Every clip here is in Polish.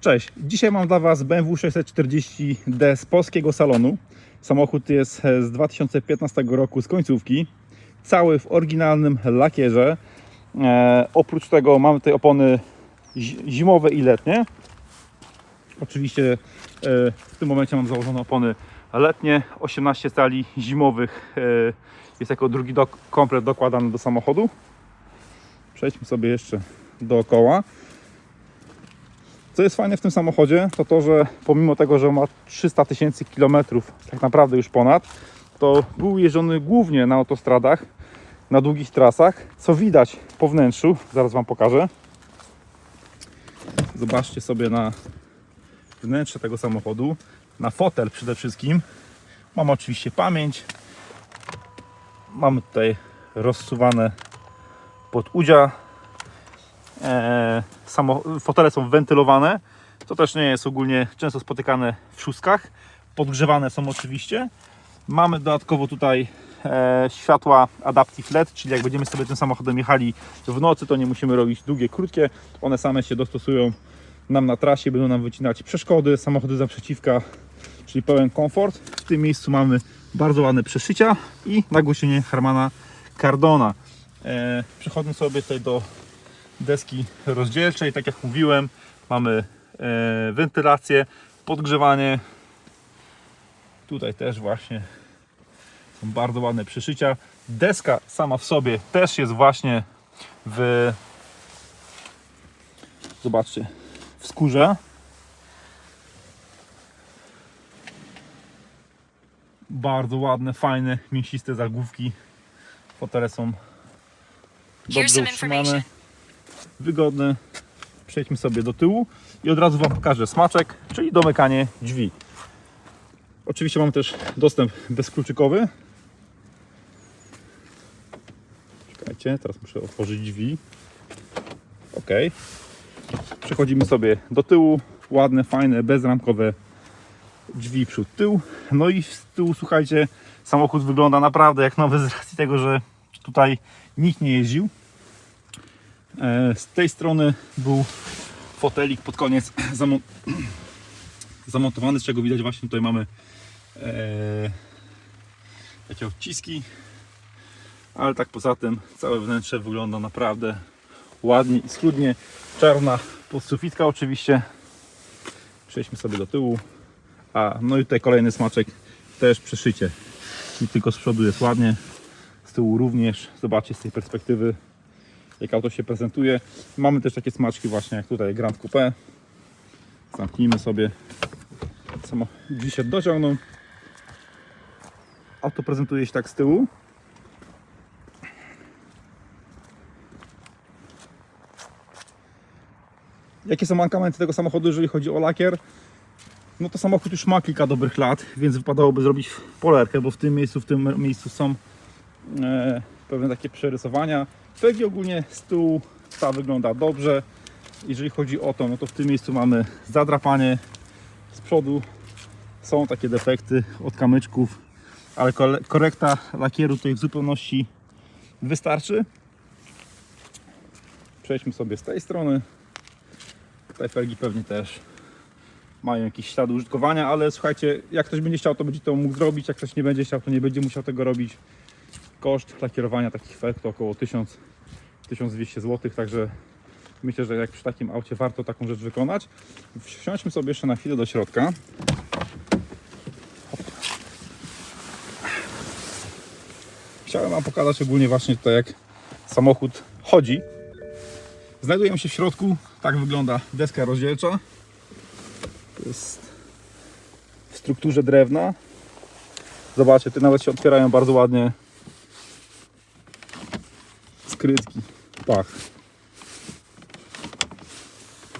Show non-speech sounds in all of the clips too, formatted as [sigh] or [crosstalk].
Cześć, dzisiaj mam dla Was BMW 640D z polskiego salonu. Samochód jest z 2015 roku z końcówki, cały w oryginalnym lakierze. E, oprócz tego mamy tutaj opony zi- zimowe i letnie. Oczywiście e, w tym momencie mam założone opony letnie, 18 stali zimowych e, jest jako drugi komplet dokładany do samochodu. Przejdźmy sobie jeszcze dookoła. Co jest fajne w tym samochodzie, to to, że pomimo tego, że ma 300 tysięcy kilometrów, tak naprawdę już ponad, to był jeżdżony głównie na autostradach, na długich trasach, co widać po wnętrzu, zaraz Wam pokażę. Zobaczcie sobie na wnętrze tego samochodu, na fotel przede wszystkim. Mamy oczywiście pamięć, mamy tutaj rozsuwane podudzia, e, samo, fotele są wentylowane. To też nie jest ogólnie często spotykane w szóstkach. Podgrzewane są oczywiście. Mamy dodatkowo tutaj e, światła Adaptive LED, czyli jak będziemy sobie tym samochodem jechali w nocy, to nie musimy robić długie, krótkie. One same się dostosują nam na trasie, będą nam wycinać przeszkody, samochody zaprzeciwka, czyli pełen komfort. W tym miejscu mamy bardzo ładne przeszycia i nagłośnienie Harmana Cardona. E, przechodząc sobie tutaj do deski rozdzielczej. Tak jak mówiłem, mamy e, wentylację, podgrzewanie. Tutaj też właśnie są bardzo ładne przyszycia. Deska sama w sobie też jest właśnie w zobaczcie w skórze. Bardzo ładne, fajne, mięsiste zagłówki. Fotele są dobrze utrzymane. Wygodny. Przejdźmy sobie do tyłu i od razu Wam pokażę smaczek, czyli domykanie drzwi. Oczywiście mamy też dostęp bezkluczykowy. Czekajcie, teraz muszę otworzyć drzwi. Ok. Przechodzimy sobie do tyłu. Ładne, fajne, bezramkowe drzwi przód tył. No i z tyłu, słuchajcie, samochód wygląda naprawdę jak nowy z racji tego, że tutaj nikt nie jeździł. E, Z tej strony był fotelik pod koniec [clears throat] zamon- [clears throat] zamontowany, z czego widać właśnie tutaj mamy e, takie odciski. Ale tak poza tym całe wnętrze wygląda naprawdę ładnie i schludnie. Czarna podsufitka oczywiście. Przejdźmy sobie do tyłu. A no i tutaj kolejny smaczek, też przeszycie. Nie tylko z przodu jest ładnie, z tyłu również. Zobaczcie z tej perspektywy jak auto się prezentuje. Mamy też takie smaczki właśnie jak tutaj Grand Coupe. Zamknijmy sobie. Samo drzwi się dociągną. Auto prezentuje się tak z tyłu. Jakie są mankamenty tego samochodu, jeżeli chodzi o lakier? No to samochód już ma kilka dobrych lat, więc wypadałoby zrobić polerkę, bo w tym miejscu, w tym miejscu są e, pewne takie przerysowania. Pewnie ogólnie tyłu ta wygląda dobrze. Jeżeli chodzi o to, no to w tym miejscu mamy zadrapanie z przodu. Są takie defekty od kamyczków, ale korekta lakieru tutaj w zupełności wystarczy. Przejdźmy sobie z tej strony. Tutaj felgi pewnie też mają jakieś ślady użytkowania, ale słuchajcie, jak ktoś będzie chciał, to będzie to mógł zrobić. Jak ktoś nie będzie chciał, to nie będzie musiał tego robić. Koszt lakierowania takich felg to około 1000 1200 zł, także myślę, że jak przy takim aucie warto taką rzecz wykonać. Wsiądźmy sobie jeszcze na chwilę do środka. Chciałem Wam pokazać ogólnie właśnie tutaj jak samochód chodzi. Znajdujemy się w środku, tak wygląda deska rozdzielcza. To jest w strukturze drewna. Zobaczcie, te nawet się otwierają bardzo ładnie skrytki, pach.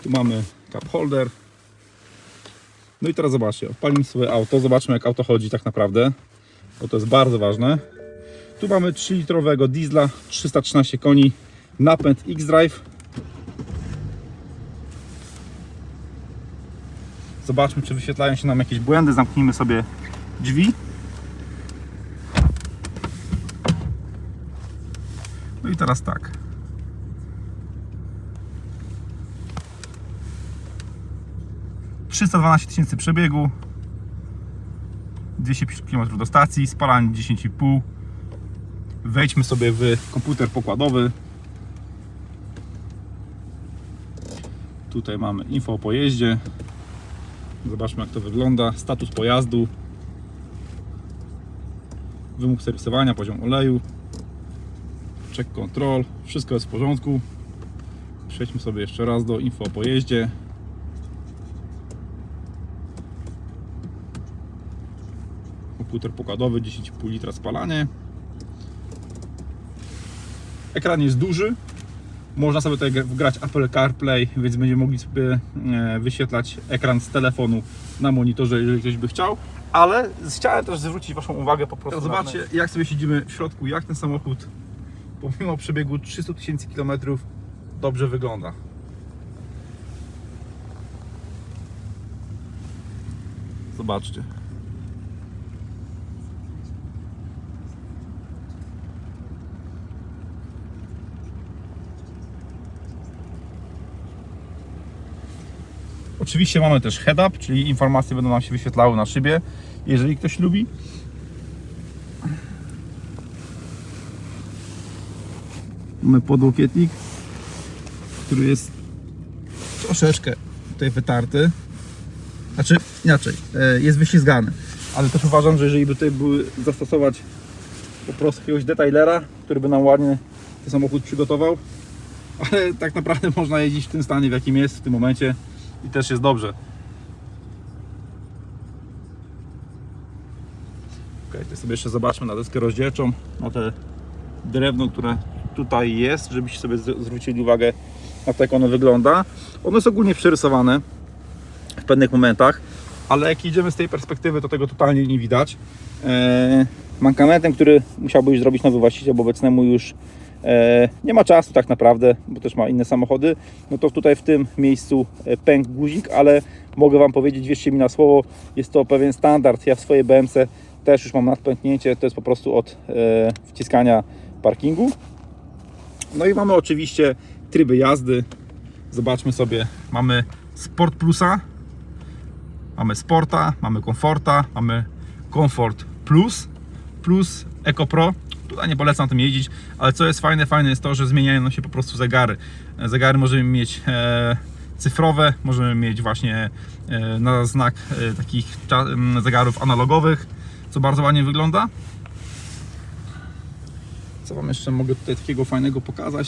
Tu mamy cup holder. No i teraz zobaczcie, odpalimy sobie auto, zobaczmy jak auto chodzi tak naprawdę, bo to jest bardzo ważne. Tu mamy 3-litrowego diesla, 313 koni, napęd X-Drive. Zobaczmy, czy wyświetlają się nam jakieś błędy. Zamknijmy sobie drzwi. No i teraz tak. 312 tysięcy przebiegu. 250 km do stacji, spalanie 10,5. Wejdźmy sobie w komputer pokładowy. Tutaj mamy info o pojeździe. Zobaczmy jak to wygląda. Status pojazdu. Wymóg serwisowania, poziom oleju. Check control. Wszystko jest w porządku. Przejdźmy sobie jeszcze raz do info o pojeździe. Komputer pokładowy 10,5 litra spalanie. Ekran jest duży. Można sobie tutaj wgrać Apple CarPlay, więc będziemy mogli sobie e, wyświetlać ekran z telefonu na monitorze, jeżeli ktoś by chciał. Ale chciałem też zwrócić Waszą uwagę po prostu. Zobaczcie, jak sobie siedzimy w środku, jak ten samochód pomimo przebiegu 300 tysięcy kilometrów dobrze wygląda. Zobaczcie. Oczywiście mamy też head-up, czyli informacje będą nam się wyświetlały na szybie, jeżeli ktoś lubi. Mamy podłokietnik, który jest troszeczkę tutaj wytarty. Znaczy inaczej, e, jest wyślizgany. Ale też uważam, że jeżeli by tutaj były zastosować po prostu jakiegoś detailera, który by nam ładnie ten samochód przygotował, ale tak naprawdę [laughs] można jeździć w tym stanie, w jakim jest w tym momencie i też jest dobrze. Ok, to sobie jeszcze zobaczmy na deskę rozdzielczą, na te drewno, które tutaj jest, żebyście sobie zwrócili uwagę na to, jak ono wygląda. Ono jest ogólnie przerysowane w pewnych momentach, ale jak idziemy z tej perspektywy, to tego totalnie nie widać. Eee, mankamentem, który musiałby już zrobić nowy właściciel, bo obecnemu już e, nie ma czasu tak naprawdę, bo też ma inne samochody, no to tutaj w tym miejscu e, pękł guzik, ale mogę Wam powiedzieć, wierzcie mi na słowo, jest to pewien standard. Ja w swojej BMC też już mam nadpęknięcie, to jest po prostu od e, wciskania parkingu. No i mamy oczywiście tryby jazdy. Zobaczmy sobie, mamy Sport Plusa, mamy Sporta, mamy Komforta, mamy Comfort Plus, plus Eco Pro. Tutaj nie polecam tym jeździć, ale co jest fajne, fajne jest to, że zmieniają się po prostu zegary. Zegary możemy mieć e, cyfrowe, możemy mieć właśnie e, na znak e, takich zegarów analogowych, co bardzo ładnie wygląda. Co Wam jeszcze mogę tutaj takiego fajnego pokazać?